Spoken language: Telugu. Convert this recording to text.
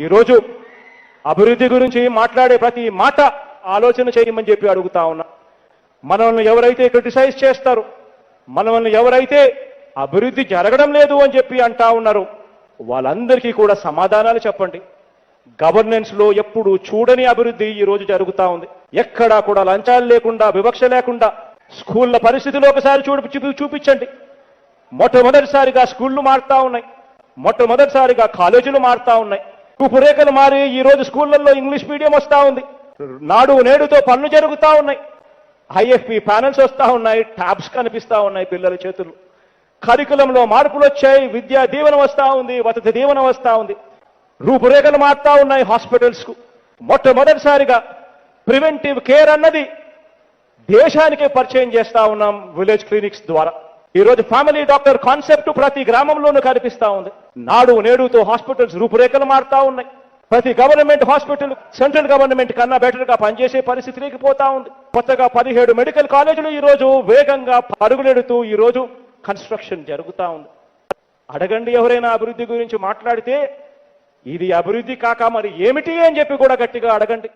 ఈరోజు అభివృద్ధి గురించి మాట్లాడే ప్రతి మాట ఆలోచన చేయమని చెప్పి అడుగుతా ఉన్నా. మనల్ని ఎవరైతే క్రిటిసైజ్ చేస్తారు మనల్ని ఎవరైతే అభివృద్ధి జరగడం లేదు అని చెప్పి అంటా ఉన్నారు వాళ్ళందరికీ కూడా సమాధానాలు చెప్పండి. గవర్నెన్స్లో ఎప్పుడు చూడని అభివృద్ధి ఈ రోజు జరుగుతా ఉంది. ఎక్కడా కూడా లంచాలు లేకుండా వివక్ష లేకుండా స్కూళ్ళ పరిస్థితులు ఒకసారి చూపి చూపి- చూపించండి. మొట్టమొదటిసారిగా స్కూళ్ళు మారుతా ఉన్నాయి. మొట్టమొదటిసారిగా కాలేజీలు మారుతా ఉన్నాయి. రూపురేఖలు మారి ఈ రోజు స్కూళ్ళల్లో ఇంగ్లీష్ మీడియం వస్తా ఉంది. నాడు నేడుతో పనులు జరుగుతూ ఉన్నాయి. ఐఎఫ్పి ప్యానల్స్ వస్తూ ఉన్నాయి ట్యాబ్స్ కనిపిస్తూ ఉన్నాయి పిల్లల చేతులు. కరికులంలో మార్పులు వచ్చాయి విద్యా దీవెన వస్తూ ఉంది వసతి దీవెన వస్తూ ఉంది. రూపురేఖలు మారుతా ఉన్నాయి హాస్పిటల్స్కు. మొట్టమొదటిసారిగా ప్రివెంటివ్ కేర్ అన్నది దేశానికే పరిచయం చేస్తా ఉన్నాం విలేజ్ క్లినిక్స్ ద్వారా. ఈరోజు ఫ్యామిలీ డాక్టర్ కాన్సెప్ట్ ప్రతి గ్రామంలోనూ కనిపిస్తా ఉంది. నాడు నేడుతో హాస్పిటల్స్ రూపురేఖలు మారుతా ఉన్నాయి. ప్రతి గవర్నమెంట్ హాస్పిటల్ సెంట్రల్ గవర్నమెంట్ కన్నా బెటర్గా పనిచేసే పరిస్థితికి పోతా ఉంది. కొత్తగా పదిహేడు మెడికల్ కాలేజీలు ఈ రోజు వేగంగా పరుగులెడుతూ ఈ రోజు కన్స్ట్రక్షన్ జరుగుతా ఉంది. అడగండి ఎవరైనా అభివృద్ధి గురించి మాట్లాడితే ఇది అభివృద్ధి కాక మరి ఏమిటి అని చెప్పి కూడా గట్టిగా అడగండి.